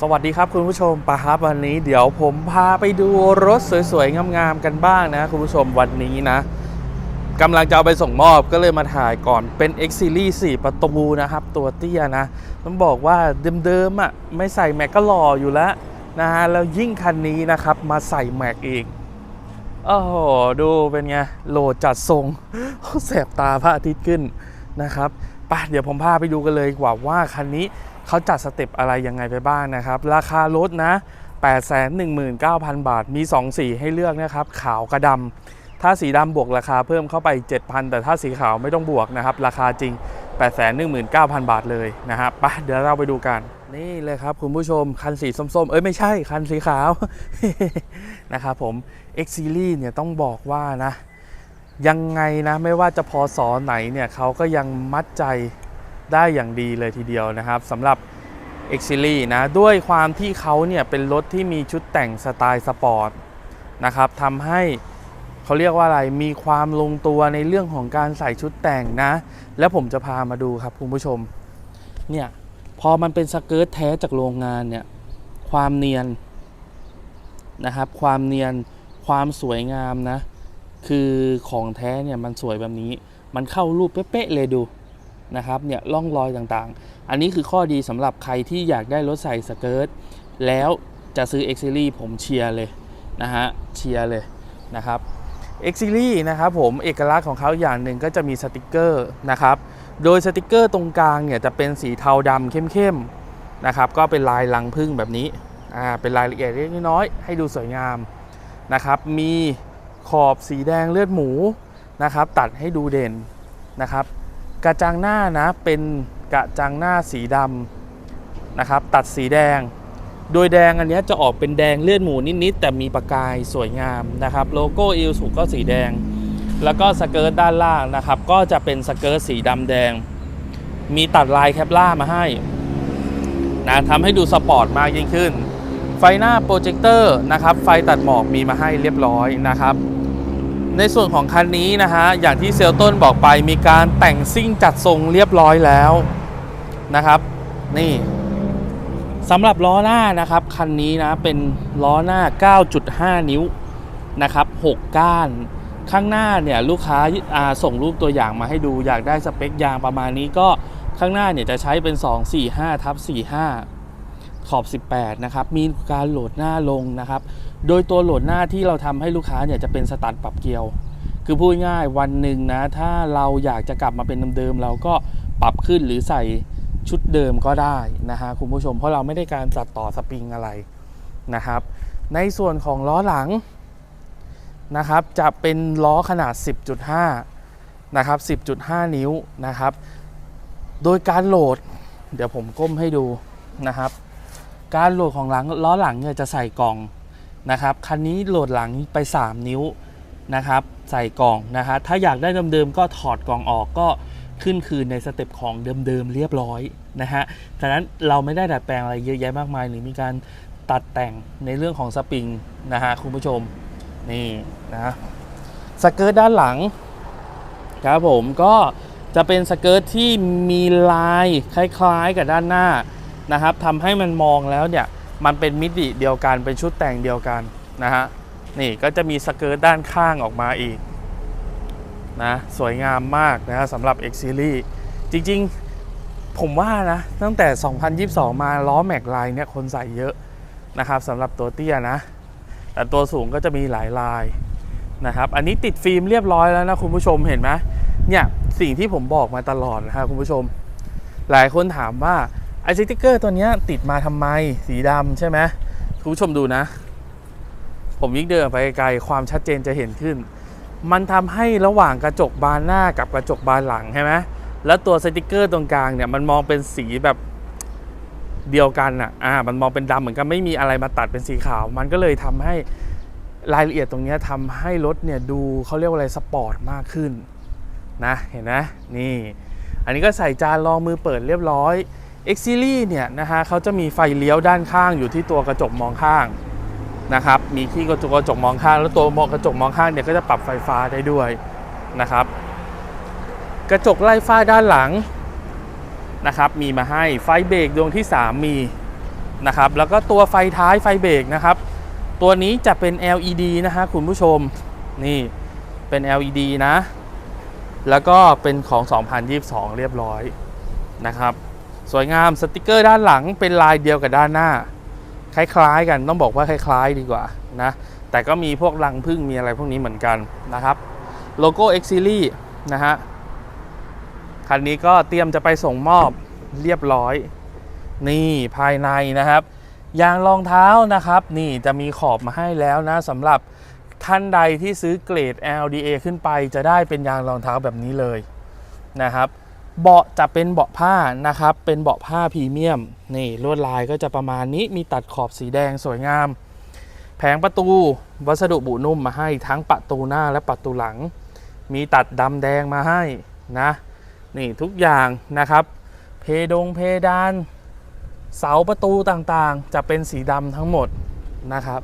สวัสดีครับคุณผู้ชมปะครับวันนี้เดี๋ยวผมพาไปดูรถสวยๆ งามๆ กันบ้างนะ คุณผู้ชมวันนี้นะกำลังจะเอาไปส่งมอบก็เลยมาถ่ายก่อนเป็น X Series 4 ประตูนะครับ ตัวเตี้ยนะ ต้องบอกว่าเดิมๆอะไม่ใส่แม็กก็หล่ออยู่แล้วนะฮะแล้วยิ่งคันนี้นะครับมาใส่แม็กอีกโอ้โหดูเป็นไงโหลดจัดทรงแสบตาพระอาทิตย์ขึ้นนะครับไปเดี๋ยวผมพาไปดูกันเลยกว่าว่าคันนี้ เขาจัดสเต็ปอะไรยังไงไปบ้างนะครับ ราคารถนะ 819,000 บาท มี 2 สีให้เลือกนะครับ ขาวกับดำ ถ้าสีดำบวกราคาเพิ่มเข้าไป 7,000 แต่ถ้าสีขาวไม่ต้องบวกนะครับ ราคาจริง 819,000 บาทเลยนะครับไปเดี๋ยวเราไปดูกัน นี่เลยครับคุณผู้ชม คันสีส้มๆ เอ้ยไม่ใช่ คันสีขาว นะครับผม X Series เนี่ยต้องบอกว่านะ ยังไงนะไม่ว่าจะพอสอไหนเนี่ยเขาก็ยังมัดใจ ได้อย่างดีเลยทีเดียวนะครับสำหรับ X Series นะด้วยความที่เขาเนี่ยเป็นรถที่มีชุดแต่งสไตล์สปอร์ตนะครับทำให้เขาเรียกว่าอะไรมีความลงตัวในเรื่องของการใส่ชุดแต่งนะ แล้วผมจะพามาดูครับคุณผู้ชมเนี่ยพอมันเป็นสเกิร์ตแท้จากโรงงานเนี่ยความเนียนนะครับความเนียนความสวยงามนะ คือของแท้เนี่ยมันสวยแบบนี้ มันเข้ารูปเป๊ะๆเลยดู นะครับเนี่ยร่องรอยต่างๆ อันนี้คือข้อดีสำหรับใครที่อยากได้รถใส่สเกิร์ตแล้วจะซื้อ X Series ผมเชียร์เลยนะฮะเชียร์เลยนะครับ X Series นะครับผมเอกลักษณ์ของเขาอย่างหนึ่งก็จะมีสติกเกอร์นะครับโดยสติกเกอร์ตรงกลางเนี่ยจะเป็นสีเทาดำเข้มๆนะครับก็เป็นลายลังพึ่งแบบนี้อ่าเป็นรายละเอียดเล็กน้อยให้ดูสวยงามนะครับมีขอบสีแดงเลือดหมูนะครับตัดให้ดูเด่นนะครับ กระจังหน้านะเป็นกระจังหน้าสีดำนะครับ ตัดสีแดง โดยแดงอันนี้จะออกเป็นแดงเลือดหมูนิดๆแต่มีประกายสวยงามนะครับ โลโก้อิลสุก็สีแดง แล้วก็สเกิร์ตด้านล่างนะครับ ก็จะเป็นสเกิร์ตสีดำแดง มีตัดลายแคปล่ามาให้นะทำให้ดูสปอร์ตมากยิ่งขึ้น ไฟหน้าโปรเจคเตอร์นะครับ ไฟตัดหมอกมีมาให้เรียบร้อยนะครับ ในส่วนของคันนี้นะฮะอย่างที่เซลต้นบอกไปมีการแต่งซิ่งจัดทรงเรียบร้อยแล้วนะครับ นี่สำหรับล้อหน้านะครับคันนี้นะเป็นล้อหน้า 9.5 นิ้วนะครับ6ก้านข้างหน้าเนี่ยลูกค้าาส่งรูปตัวอย่างมาให้ดูอยากได้สเปคยางประมาณนี้ก็ข้างหน้าเนี่ยจะใช้เป็น 245ทับ45 ขอบ 18 นะครับ มีการโหลดหน้าลงนะครับ โดยตัวโหลดหน้าที่เราทำให้ลูกค้าเนี่ยจะเป็นสตัดปรับเกียว คือพูดง่ายวันหนึ่งนะ ถ้าเราอยากจะกลับมาเป็นเดิมๆเราก็ปรับขึ้นหรือใส่ชุดเดิมก็ได้นะฮะคุณผู้ชมเพราะเราไม่ได้การตัดต่อสปริงอะไรนะครับ ในส่วนของล้อหลังนะครับจะเป็นล้อขนาด 10.5 นะครับ 10.5 นิ้วนะครับ โดยการโหลด เดี๋ยวผมก้มให้ดูนะครับ การโหลดของหลังล้อหลังเนี่ยจะใส่กล่อง นะครับคันนี้โหลดหลังไป 3 นิ้วนะครับใส่กล่องนะฮะถ้าอยากได้เดิมๆก็ถอดกล่องออกก็ขึ้นคืนในสเต็ปของเดิมๆเรียบร้อยนะฮะฉะนั้นเราไม่ได้ดัดแปลงอะไรเยอะแยะมากมาย หรือมีการตัดแต่งในเรื่องของสปริงนะฮะคุณผู้ชมนี่นะสเกิร์ตด้านหลังครับผมก็จะเป็นสเกิร์ตที่มีลายคล้ายๆกับด้านหน้านะครับทำให้มันมองแล้วเนี่ย มันเป็นมิติเดียวกันเป็นชุดแต่งเดียวกันนะฮะนี่ก็จะมีสเกิร์ตด้านข้างออกมาอีกนะสวยงามมากนะฮะสำหรับ X Series จริงๆผมว่านะ ตั้งแต่ 2022 มาล้อแม็กไลน์เนี่ยคนใส่เยอะนะครับสำหรับตัวเตี้ยนะ แต่ตัวสูงก็จะมีหลายลายนะครับ อันนี้ติดฟิล์มเรียบร้อยแล้วนะคุณผู้ชมเห็นไหมเนี่ยสิ่งที่ผมบอกมาตลอดนะฮะคุณผู้ชม หลายคนถามว่า ไอสติ๊กเกอร์ตัวนี้ติดมาทำไมสีดำใช่ไหมคุณผู้ชมดูนะ ผมยิ่งเดินไปไกลความชัดเจนจะเห็นขึ้น มันทำให้ระหว่างกระจกบานหน้ากับกระจกบานหลังใช่ไหมแล้วตัวสติ๊กเกอร์ตรงกลางเนี่ยมันมองเป็นสีแบบเดียวกันอะอ่ามันมองเป็นดำเหมือนกันไม่มีอะไรมาตัดเป็นสีขาว มันก็เลยทำให้รายละเอียดตรงนี้ทำให้รถเนี่ยดูเขาเรียกว่าอะไรสปอร์ตมากขึ้นนะเห็นไหมนี่ อันนี้ก็ใส่จานรองมือเปิดเรียบร้อย X Series เนี่ยนะฮะเขาจะมีไฟเลี้ยวด้านข้างอยู่ที่ตัวกระจกมองข้างนะครับ มีที่กระจกกระจกมองข้าง แล้วตัวมองกระจกมองข้างเนี่ยก็จะปรับไฟฟ้าได้ด้วยนะครับ กระจกไล่ฟ้าด้านหลังนะครับ มีมาให้ไฟเบรกดวงที่ 3 มีนะครับ แล้วก็ตัวไฟท้ายไฟเบรกนะครับ ตัวนี้จะเป็น LED นะฮะคุณผู้ชมนี่เป็น LED นะ แล้วก็เป็นของ 2022 เรียบร้อยนะครับ สวยงามสติกเกอร์ด้านหลังเป็นลายเดียวกับด้านหน้า คล้ายๆกันต้องบอกว่าคล้ายๆ ดีกว่านะแต่ก็มีพวกรังพึ่งมีอะไรพวกนี้เหมือนกันนะครับโลโก้ X Series นะฮะคันนี้ก็เตรียมจะไปส่งมอบเรียบร้อย นี่ภายในนะครับ ยางรองเท้านะครับ นี่จะมีขอบมาให้แล้วนะสำหรับท่านใดที่ซื้อเกรด LDA ขึ้นไปจะได้เป็นยางรองเท้าแบบนี้เลยนะครับ เบาะจะเป็นเบาะผ้านะครับ เป็นเบาะผ้าพรีเมียม นี่ลวดลายก็จะประมาณนี้ มีตัดขอบสีแดงสวยงาม แผงประตู วัสดุบุนุ่มมาให้ทั้งประตูหน้าและประตูหลัง มีตัดดำแดงมาให้นะ นี่ทุกอย่างนะครับ เพดงเพดาน เสาประตูต่างๆ จะเป็นสีดำทั้งหมดนะครับ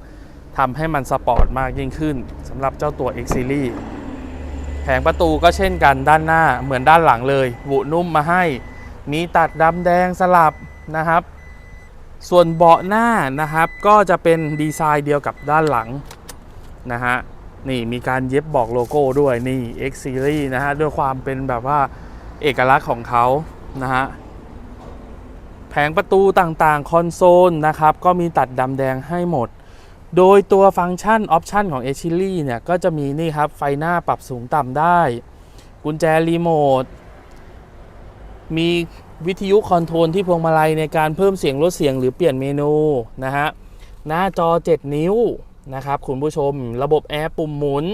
ทำให้มันสปอร์ตมากยิ่งขึ้นสำหรับเจ้าตัว X Series งประตูก็เช่นกันด้านหน้าเหมือนด้านหลังเลยบุนุ่มมาให้ มีตัดดำแดงสลับนะครับ ส่วนเบาะหน้านะครับ ก็จะเป็นดีไซน์เดียวกับด้านหลังนะฮะนี่มีการเย็บบอกโลโก้ด้วยนี่ X Series นะฮะด้วยความเป็นแบบว่าเอกลักษณ์ของเขานะฮะแผงประตูต่างๆ คอนโซลนะครับ ก็มีตัดดำแดงให้หมด โดยตัวฟังก์ชันออปชันของ e c h i l y เนี่ยก็จะมีนี่ครับไฟหน้าปรับสูงต่ำได้ กุญแจรีโมท มีวิทยุคอนโทรลที่พวงมาลัยในการเพิ่มเสียงลดเสียงหรือเปลี่ยนเมนูนะฮะ หน้าจอ 7 นิ้วนะครับคุณผู้ชม ระบบแอร์ปุ่มหมุน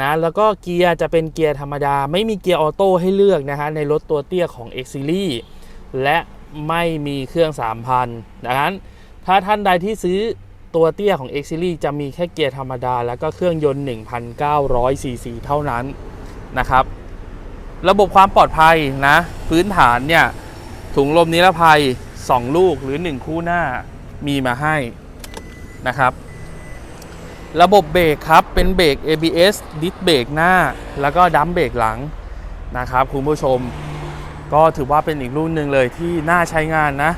นะแล้วก็เกียร์จะเป็นเกียร์ธรรมดา ไม่มีเกียร์ออโต้ให้เลือกนะฮะในรถตัวเตี้ยของ X Series และไม่มีเครื่อง 3,000 ดังนั้น ถ้าท่านใดที่ซื้อ ตัวเตี้ยของ X Series จะมีแค่เกียร์ธรรมดา แล้วก็เครื่องยนต์1,900ซีซีเท่านั้นนะครับ ระบบความปลอดภัยนะ พื้นฐานเนี่ย ถุงลมนิรภัย 2 ลูกหรือ 1 คู่หน้ามีมาให้นะครับ ระบบเบรกครับ เป็นเบรก ABS ดิสเบรกหน้า แล้วก็ดัมเบรกหลังนะครับคุณผู้ชม ก็ถือว่าเป็นอีกรุ่นหนึ่งเลยที่น่าใช้งานนะ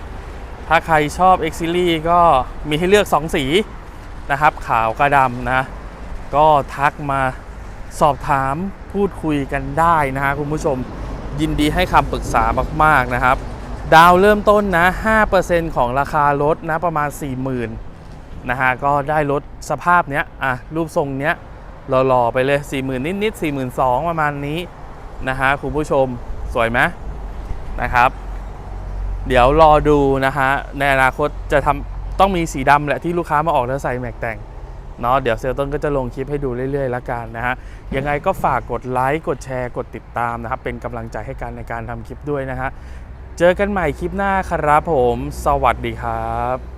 ถ้าใครชอบ X Series ก็มีให้เลือก 2 สีนะครับ ขาวกับดำนะ ก็ทักมาสอบถามพูดคุยกันได้นะฮะคุณผู้ชมยินดีให้คำปรึกษามาก ๆ นะครับ ดาวเริ่มต้นนะ 5%ของราคารถนะประมาณ 40,000นะฮะก็ได้รถสภาพเนี้ยอะรูปทรงเนี้ยหล่อ ๆ ไปเลย 40,000 นิดๆ42,000ประมาณนี้นะฮะคุณผู้ชมสวยไหมนะครับ เดี๋ยวรอดูนะฮะในอนาคตจะทำต้องมีสีดำแหละที่ลูกค้ามาออกแล้วใส่แม็กแต่งเนาะเดี๋ยวเซลต้นก็จะลงคลิปให้ดูเรื่อยๆแล้วกันนะฮะยังไงก็ฝากกดไลค์กดแชร์กดติดตามนะครับ เป็นกำลังใจให้กันในการทำคลิปด้วยนะฮะเจอกันใหม่คลิปหน้าครับผม สวัสดีครับ